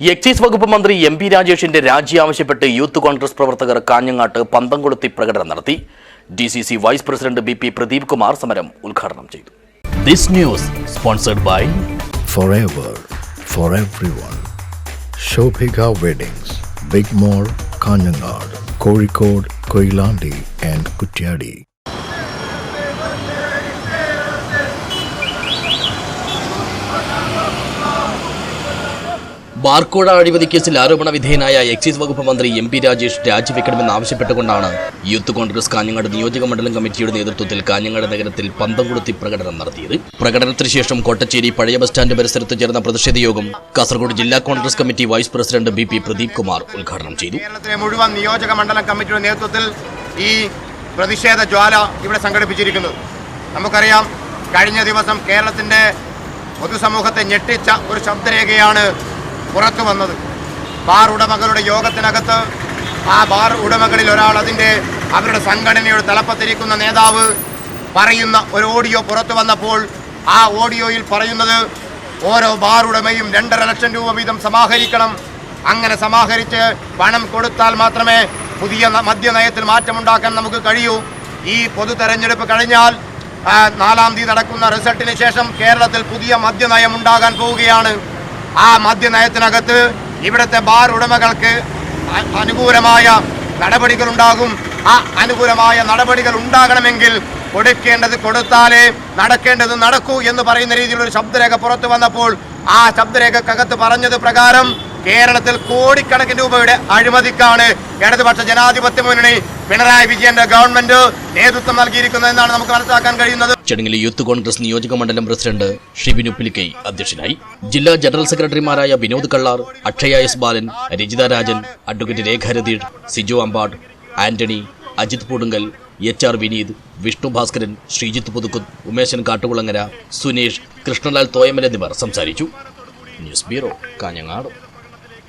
Excise വകുപ്പ് മന്ത്രി M P രാജേഷിന്റെ രാജി ആവശ്യപ്പെട്ട് യൂത്ത് കോൺഗ്രസ് പ്രവർത്തകർ കാഞ്ഞങ്ങാട്ട് പന്തംകൊളുത്തി പ്രകടനം നടത്തി D C C vice president B P Pradeep Kumar സമരം ഉദ്ഘാടനം ചെയ്തു this news sponsored by forever for everyone. Shobhika Weddings, Big mall Kanhangad Kozhikode Koilandi and Kutyadi. ബാർക്കോഴ അഴിമതി കേസിൽ ആരോപണ വിധേയനായ എക്സൈസ് വകുപ്പ് മന്ത്രി എം പി രാജേഷ് രാജിവെക്കണമെന്ന് ആവശ്യപ്പെട്ടുകൊണ്ടാണ് യൂത്ത് കോൺഗ്രസ് കാഞ്ഞങ്ങാട് നിയോജക മണ്ഡലം കമ്മിറ്റിയുടെ നേതൃത്വത്തിൽ കാഞ്ഞങ്ങാട് നഗരത്തിൽ പന്തം കൊളുത്തി പ്രകടനം നടത്തിയത്. പ്രകടനത്തിന് ശേഷം കോട്ടച്ചേരി പഴയ ബസ് സ്റ്റാൻഡ് പരിസരത്ത് ചേർന്ന പ്രതിഷേധ യോഗം കാസർഗോഡ് ജില്ലാ Congress committee vice president B P Pradeep Kumar ഉദ്ഘാടനം ചെയ്തു. കേരളത്തിലെ മുഴുവൻ നിയോജക മണ്ഡലം കമ്മിറ്റിയുടെ നേതൃത്വത്തിൽ ഈ പ്രതിഷേധ ജ്വാല ഇവിടെ സംഘടിപ്പിച്ചിരിക്കുന്നത്. നമുക്കറിയാം കഴിഞ്ഞ ദിവസം കേരളത്തിന്റെ പൊതുസമൂഹത്തെ ഞെട്ടിച്ച ഒരു ശബ്ദരേഖയാണ് പുറത്തു വന്നത്. ബാർ ഉടമകളുടെ യോഗത്തിനകത്ത് ആ ബാർ ഉടമകളിൽ ഒരാൾ അതിന്റെ അവരുടെ സംഘടനയുടെ തലപ്പത്തിരിക്കുന്ന നേതാവ് പറയുന്ന ഒരു ഓഡിയോ പുറത്തു വന്നപ്പോൾ ആ ഓഡിയോയിൽ പറയുന്നത് ഓരോ ബാർ ഉടമയും രണ്ടര ലക്ഷം രൂപ വീതം സമാഹരിക്കണം. അങ്ങനെ സമാഹരിച്ച് പണം കൊടുത്താൽ മാത്രമേ പുതിയ മദ്യനയത്തിൽ മാറ്റമുണ്ടാക്കാൻ നമുക്ക് കഴിയൂ. ഈ പൊതു തെരഞ്ഞെടുപ്പ് കഴിഞ്ഞാൽ നാലാം തീയതി നടക്കുന്ന റിസൾട്ടിന് ശേഷം കേരളത്തിൽ പുതിയ മദ്യനയം ഉണ്ടാകാൻ പോവുകയാണ്. ആ മദ്യനയത്തിനകത്ത് ഇവിടുത്തെ ബാർ ഉടമകൾക്ക് അനുകൂലമായ നടപടികൾ ഉണ്ടാകും ആ അനുകൂലമായ നടപടികൾ ഉണ്ടാകണമെങ്കിൽ കൊടുക്കേണ്ടത് കൊടുത്താലേ നടക്കേണ്ടത് നടക്കൂ എന്ന് പറയുന്ന രീതിയിലൊരു ശബ്ദരേഖ പുറത്തു വന്നപ്പോൾ ആ ശബ്ദരേഖക്കകത്ത് പറഞ്ഞത് പ്രകാരം കേരളത്തിൽ കോടിക്കണക്കിന് രൂപയുടെ അഴിമതിക്കാണ് ഇടതുപക്ഷ ജനാധിപത്യ മുന്നണി പിണറായി വിജയന്റെ ഗവൺമെന്റ് നേതൃത്വം നൽകിയിരിക്കുന്നതെന്നാണ് നമുക്ക് മനസ്സിലാക്കാൻ കഴിയുന്നത്. ചടങ്ങിൽ യൂത്ത് കോൺഗ്രസ് നിയോജക മണ്ഡലം പ്രസിഡന്റ് ഷിബിനു പിലിക്കൈ അധ്യക്ഷനായി ജില്ലാ ജനറൽ സെക്രട്ടറിമാരായ Vinod Kallar Akshaya S Balan Rajitha Rajan advocate Rekha Siju Ambad Antony Ajith Poodunkal H R Vineeth Vishnu Bhaskaran Sreejith Puthukkuth Umeshan Kattukulangara Sunesh Krishnalal Thoyamal എന്നിവർ സംസാരിച്ചു. News bureau Kanhangad.